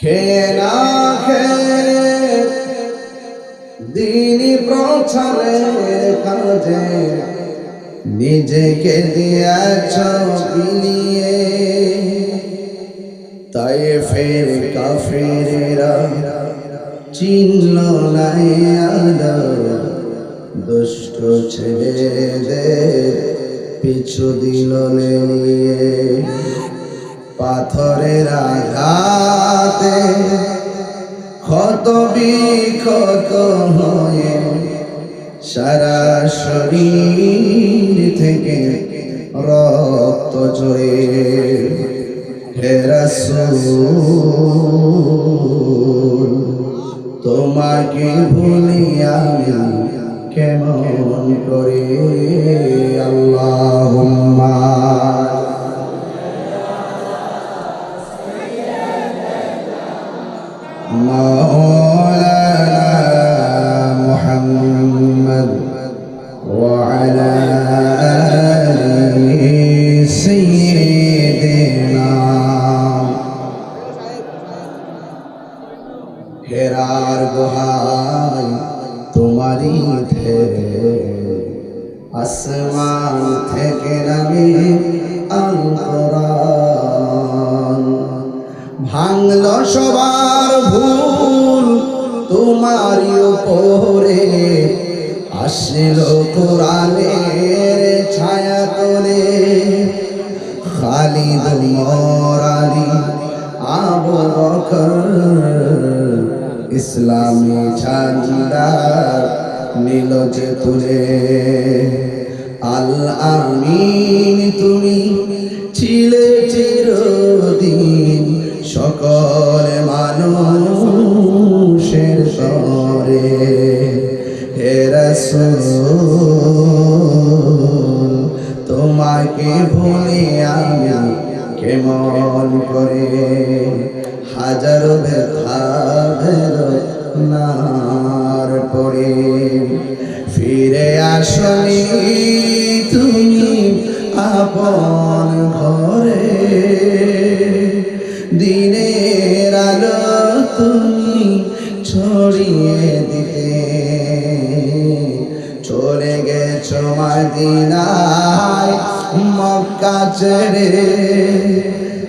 খেয়ে না খেয়ে দিনই প্রচারে কাজে নিজেকে দিয়েছ বিলিয়ে। তাই ফের কাফেরেরা চিহ্ন নাই আদা। দুষ্ট ছেলেদের পিছু দিল নিয়ে। পাথরের আঘাতে ক্ষত বিক্ষত হয়ে সারা শরীর থেকে রক্ত জড়ে হে রাসূল, তোমাকে ভুলি আমি কেমন করে? আল্লাহুম্মা হেরার গোহাই তোমারই থেকে আসমান থেকে নামে আল কোরআন ভাঙল সবার ভুল তোমারই উপরে। আসল কোরআনের ছায়া তোলে। খালিদ মরালি আবু বকর ইসলামী ঝান্ডা নীল যে তুলে। আল আমিন, তুমি ছিলে চিরদিন সকল মানুষের তরে হে রাসূল, তোমাকে ভুলে আমি কেমন করে হাজারো ব্যথা নার পড়ে। ফিরে আসনি তুমি আপন ঘরে। দিনের আলো তুমি ছড়িয়ে দিতে। চলে গেছ মদিনায়, মক্কা ছেড়ে।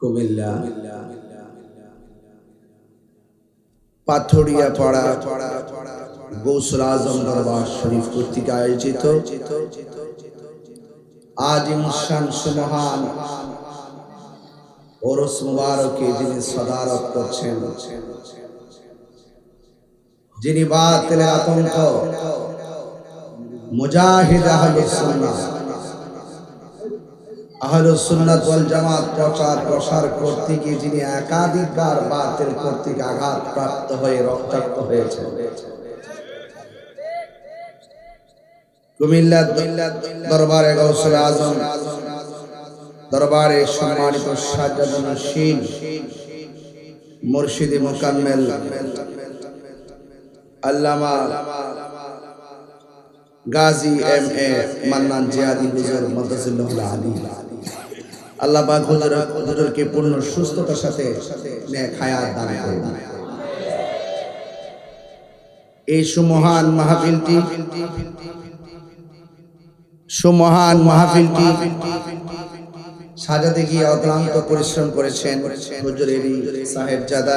কুমিল্লা। পাথরিয়া পাড়া গৌসুল আজম দরবার শরীফ কর্তৃক আয়োজিত আজ সুমহান ওরস মুবারকে যিনি সদারত করছেন যিনি বাতিলের আতঙ্ক মুজাহিদ আহলুস সুন্নাহ আহলুস ওয়াল জামাত প্রচার প্রসার করতে গিয়ে যিনি একাধিকবার বাতিল কর্তৃক আঘাত প্রাপ্ত হয়ে রক্তাক্ত হয়েছে কুমিল্লা দরবারে গৌসুল আজম, দরবারে সম্মানিত সাজ্জাদুল শীল মুর্শিদি মুকাম্মেল, আল্লামা গাজী এম এ মান্নান জিয়াদি হুজুর মাদ্রাসুল্লাহ আলী আল্লাহ পাক হুজুর হুজুরকে পূর্ণ সুস্থতার সাথে নেক হায়াত দান করুন। এই সুমহান মাহফিলটি সুমহান মাহফিলটি সাজাতে গিয়ে অক্লান্ত পরিশ্রম করেছেন হুজুরেরই সাহেব জাদা।